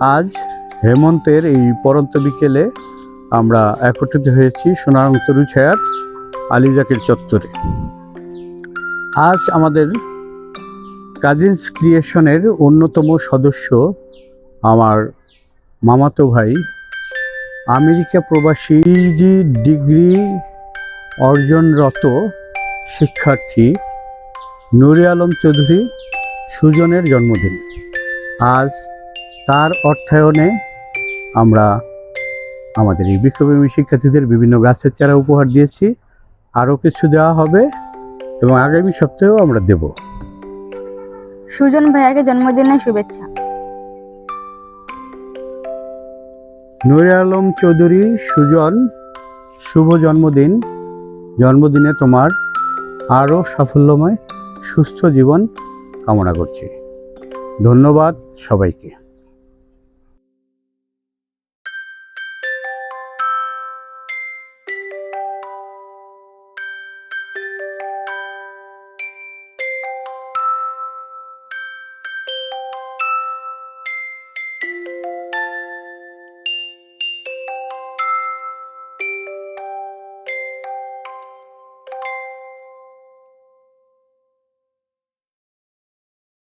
আজ হেমন্তের এই পরন্ত বিকেলে আমরা একত্রিত হয়েছি সোনারং তরুছায়ার আলিজাকের চত্বরে। আজ আমাদের কাজিনস ক্রিয়েশনের অন্যতম সদস্য আমার মামাতো ভাই, আমেরিকা প্রবাসী ডিগ্রি অর্জনরত শিক্ষার্থী নুরে আলম চৌধুরী সুজনের জন্মদিন। আজ তার অর্থায়নে আমরা আমাদের এই বিক্ষোভী শিক্ষার্থীদের বিভিন্ন গাছের চারা উপহার দিয়েছি। আরও কিছু দেওয়া হবে এবং আগামী সপ্তাহেও আমরা দেব। সুজন ভাইয়াকে জন্মদিনের শুভেচ্ছা। নুরে আলম চৌধুরী সুজন শুভ জন্মদিন। জন্মদিনে তোমার আরও সাফল্যময় সুস্থ জীবন কামনা করছি। ধন্যবাদ সবাইকে।